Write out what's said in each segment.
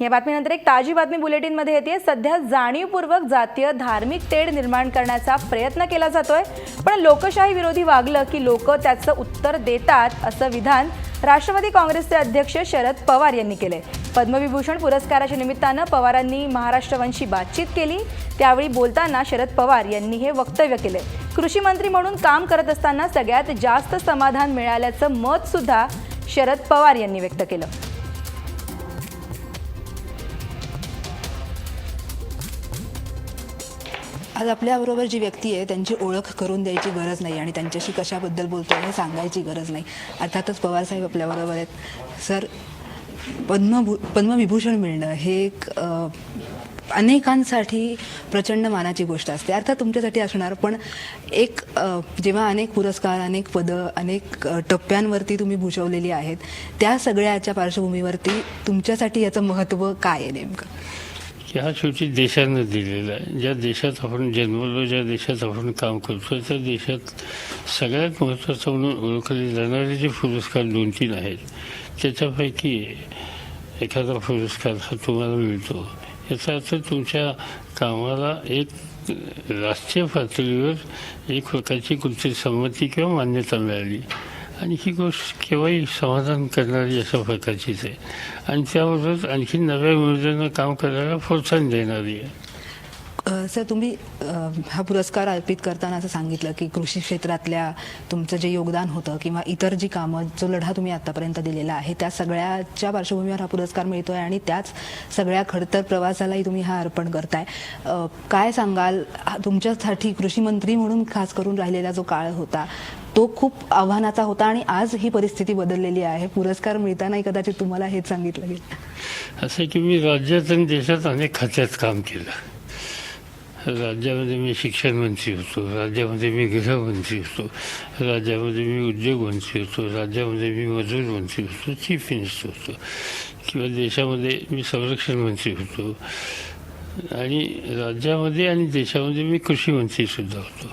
या बातमीनंतर एक ताजी बातमी बुलेटिनमध्ये येते. सध्या जाणीवपूर्वक जातीय धार्मिक तेढ निर्माण करण्याचा प्रयत्न केला जातोय. पण लोकशाही विरोधी वागलं की लोक त्याचं उत्तर देतात असं विधान राष्ट्रवादी काँग्रेसचे अध्यक्ष शरद पवार यांनी केले पद्मविभूषण पुरस्काराच्या निमित्तानं पवारांनी महाराष्ट्रवंशी बातचीत केली. त्यावेळी बोलताना शरद पवार यांनी हे वक्तव्य केले कृषी मंत्री म्हणून काम करत असताना सगळ्यात जास्त समाधान मिळाल्याचं मत सुद्धा शरद पवार यांनी व्यक्त केलं. आज आपल्याबरोबर जी व्यक्ती आहे त्यांची ओळख करून द्यायची गरज नाही आणि त्यांच्याशी कशाबद्दल बोलतोय हे सांगायची गरज नाही. अर्थातच पवारसाहेब आपल्याबरोबर आहेत. सर पद्मभू पद्मविभूषण मिळणं हे एक अनेकांसाठी प्रचंड मानाची गोष्ट असते. अर्थात तुमच्यासाठी असणार पण एक जेव्हा अनेक पुरस्कार अनेक पदं अनेक टप्प्यांवरती तुम्ही भूषवलेली आहेत त्या सगळ्याच्या पार्श्वभूमीवरती तुमच्यासाठी याचं महत्त्व काय आहे नेमकं? की हा शेवटी देशानं दिलेला आहे. ज्या देशात आपण जन्मलो ज्या देशात आपण काम करतो त्या देशात सगळ्यात महत्त्वाचं म्हणून ओळखले जाणारे जे पुरस्कार दोन तीन आहेत त्याच्यापैकी एखादा पुरस्कार हा तुम्हाला मिळतो. याचा अर्थ तुमच्या कामाला एक राष्ट्रीय पातळीवर एक प्रकारची कुठची संमती किंवा मान्यता मिळाली. आणि ही गोष्ट केव्हाही समाधान करणारी अशा प्रकारचीच आहे. आणि त्याबरोबर आणखी नव्या योजनेनं काम करायला प्रोत्साहन देणारी आहे. सर तुम्ही हा पुरस्कार अर्पित करताना असं सांगितलं की कृषी क्षेत्रातल्या तुमचं जे योगदान होतं किंवा इतर जी कामं जो लढा तुम्ही आतापर्यंत दिलेला आहे त्या सगळ्याच्या पार्श्वभूमीवर हा पुरस्कार मिळतोय आणि त्याच सगळ्या खडतर प्रवासालाही तुम्ही हा अर्पण करताय. काय सांगाल? हा तुमच्यासाठी कृषी मंत्री म्हणून खास करून राहिलेला जो काळ होता तो खूप आव्हानाचा होता आणि आज ही परिस्थिती बदललेली आहे. पुरस्कार मिळतानाही कदाचित तुम्हाला हेच सांगितलं गेलं. असं की मी राज्यात आणि देशात अनेक खात्यात काम केलं. राज्यामध्ये मी शिक्षण मंत्री होतो राज्यामध्ये मी गृहमंत्री होतो राज्यामध्ये मी उद्योग मंत्री होतो राज्यामध्ये मी मजूर मंत्री होतो चीफ मिनिस्टर होतो किंवा देशामध्ये मी संरक्षण मंत्री होतो. आणि राज्यामध्ये आणि देशामध्ये मी कृषी मंत्रीसुद्धा होतो.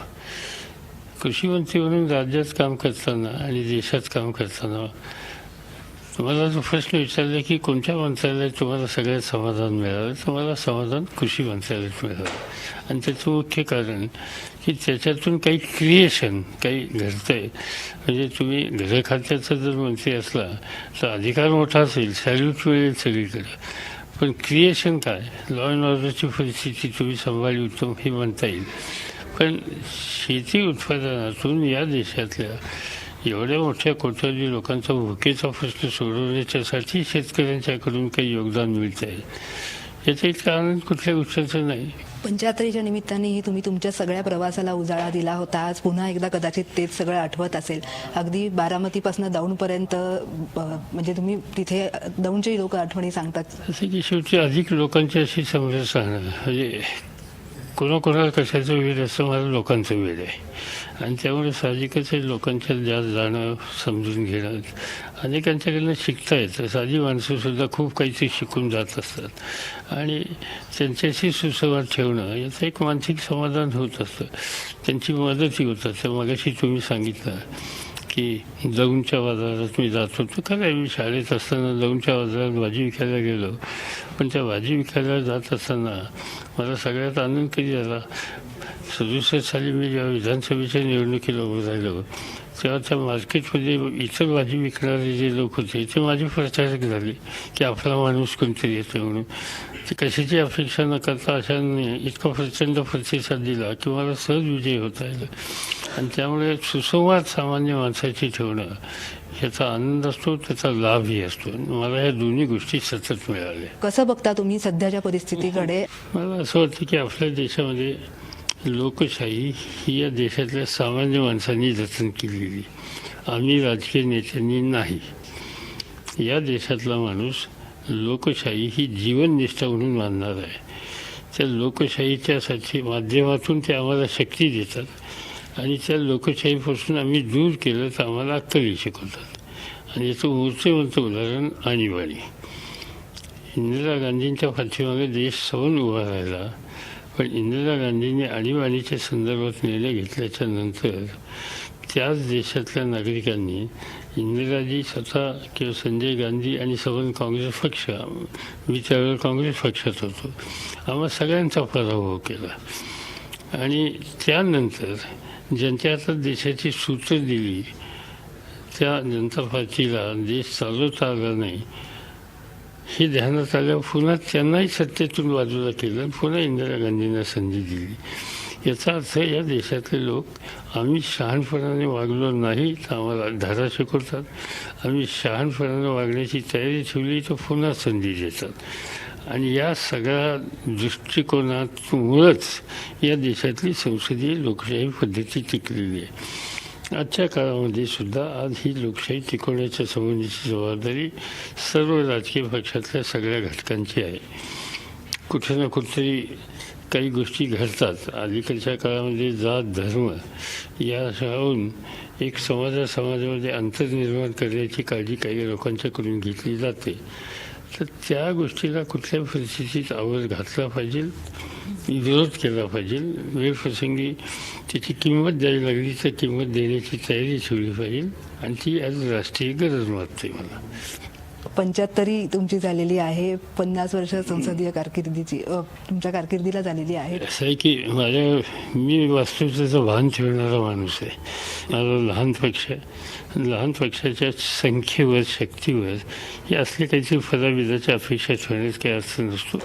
कृषीमंत्री म्हणून राज्यात काम करताना आणि देशात काम करताना तुम्हाला जो प्रश्न विचारला की कोणत्या मंत्रालयात तुम्हाला सगळ्यात समाधान मिळालं तुम्हाला समाधान कृषी मंत्रालयात मिळालं. आणि त्याचं मुख्य कारण की त्याच्यातून काही क्रिएशन काही घडतं आहे म्हणजे तुम्ही घर खात्याचा जर मंत्री असला तर अधिकार मोठा असेल सॅल्यूट मिळेल सगळीकडे. पण क्रिएशन काय? लॉ अँड ऑर्डरची परिस्थिती तुम्ही सांभाळली उत्तम हे म्हणता येईल. पण शेती उत्पादनातून या देशातल्या एवढ्या मोठ्या कोट्यावधी लोकांचा भुकेचा प्रश्न सोडवण्याच्यासाठी शेतकऱ्यांच्याकडून काही योगदान मिळत आहे याचा इतका आनंद कुठल्या गोष्टीचा नाही. पंच्याहत्तरीच्या निमित्तानेही तुम्ही तुमच्या सगळ्या प्रवासाला उजाळा दिला होता. आज पुन्हा एकदा कदाचित तेच सगळं आठवत असेल. अगदी बारामतीपासून दौंडपर्यंत म्हणजे तुम्ही तिथे दौंडचे लोक आठवणी सांगतात. असं की शेवटी अधिक लोकांच्याशी समरस राहणं म्हणजे कोणाकोणाला कशाचं वेळ असं मला लोकांचं वेळ आहे आणि त्यामुळे साहजिकच लोकांच्या जास्त जाणं समजून घेणं अनेकांच्याकडनं शिकता येतं साधी माणसंसुद्धा खूप काहीतरी शिकून जात असतात आणि त्यांच्याशी सुसंवाद ठेवणं याचं एक मानसिक समाधान होत असतं त्यांची मदतही होत असते मगाशी तुम्ही सांगितलं की दौंडच्या बाजारात मी जात होतो. खरं मी शाळेत असताना दौंडच्या बाजारात भाजी विकायला गेलो. पण त्या भाजी विकायला जात असताना मला सगळ्यात आनंद कधी झाला? सदुसष्ट साली मी जेव्हा विधानसभेच्या निवडणुकीला उभं राहिलो तेव्हा त्या मार्केटमध्ये इतर भाजी विकणारे जे लोक होते ते माझे प्रचारक झाले की आपला माणूस कोणतरी येतो म्हणून. ते कशाची अपेक्षा न करता अशाने इतका प्रचंड प्रतिसाद दिला की मला सहज विजय होता आला आणि त्यामुळे सुसंवाद सामान्य माणसाची ठेवणं ह्याचा आनंद असतो त्याचा लाभही असतो. मला ह्या दोन्ही गोष्टी सतत मिळाल्या. कसं बघता तुम्ही सध्याच्या परिस्थितीकडे? मला असं वाटतं की आपल्या देशामध्ये लोकशाही ही या देशातल्या सामान्य माणसांनी जतन केलेली. आम्ही राजकीय नेत्यांनी नाही. या देशातला माणूस लोकशाही ही जीवननिष्ठा म्हणून मानणार आहे. त्या लोकशाहीच्यासाठी माध्यमातून ते आम्हाला शक्ती देतात. आणि त्या लोकशाहीपासून आम्ही दूर केलं तर आम्हाला अक्कली शिकवतात आणि याचं मूर्तिमंत उदाहरण आणीबाणी इंदिरा गांधींच्या पाठीमागे देश सवन उभा राहिला पण इंदिरा गांधींनी आणीबाणीच्या संदर्भात निर्णय घेतल्याच्या नंतर त्याच देशातल्या नागरिकांनी इंदिराजी स्वतः किंवा संजय गांधी आणि सवन काँग्रेस पक्ष मी त्यावेळेला काँग्रेस पक्षात होतो आम्हा सगळ्यांचा पराभव केला आणि त्यानंतर ज्यांच्या आता देशाची सूत्र दिली. त्या जनता पार्टीला देश चालवता आला नाही. हे ध्यानात आल्यावर पुन्हा त्यांनाही सत्तेतून बाजूला केलं. आणि पुन्हा इंदिरा गांधींना संधी दिली. याचा अर्थ या देशातले लोक आम्ही शहाणपणाने वागलो नाही तर आम्हाला धारा शिकवतात. आम्ही शहाणपणाने वागण्याची तयारी ठेवली तर पुन्हा संधी देतात. आणि या सगळ्या दृष्टिकोनामुळंच या देशातली संसदीय लोकशाही पद्धती टिकलेली आहे. आजच्या काळामध्ये सुद्धा आज ही लोकशाही टिकवण्याच्या संबंधीची जबाबदारी सर्व राजकीय पक्षातल्या सगळ्या घटकांची आहे. कुठे ना कुठेतरी काही गोष्टी घडतात. अलीकडच्या काळामध्ये जात धर्म या राहून एक समाजा समाजामध्ये अंतर निर्माण करण्याची काळजी काही लोकांच्याकडून घेतली जाते. तर त्या गोष्टीला कुठल्या परिस्थितीत आवाज घातला पाहिजे विरोध केला पाहिजे वेळप्रसंगी त्याची किंमत द्यावी लागली तर किंमत देण्याची तयारी ठेवली पाहिजे आणि ती आज राष्ट्रीय गरज वाटते मला पंच्याहत्तरी तुमची झालेली आहे पन्नास वर्ष संसदीय कारकिर्दीची तुमच्या कारकिर्दीला झालेली आहे. असं आहे की माझ्या मी वास्तविकतेचं भान ठेवणारा माणूस आहे. माझा लहान पक्ष लहान पक्षाच्या संख्येवर शक्तीवर हे असले काहीतरी फदाबिदाच्या अपेक्षा ठेवण्यात काही अर्थ नसतो.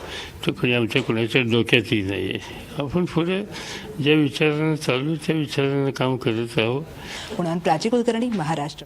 तो कधी आमच्या कोणाच्या डोक्यातही नाही आहे आपण पुढे ज्या विचारानं चालू त्या विचारानं काम करत पुण्याहून प्राची कुलकर्णी महाराष्ट्र.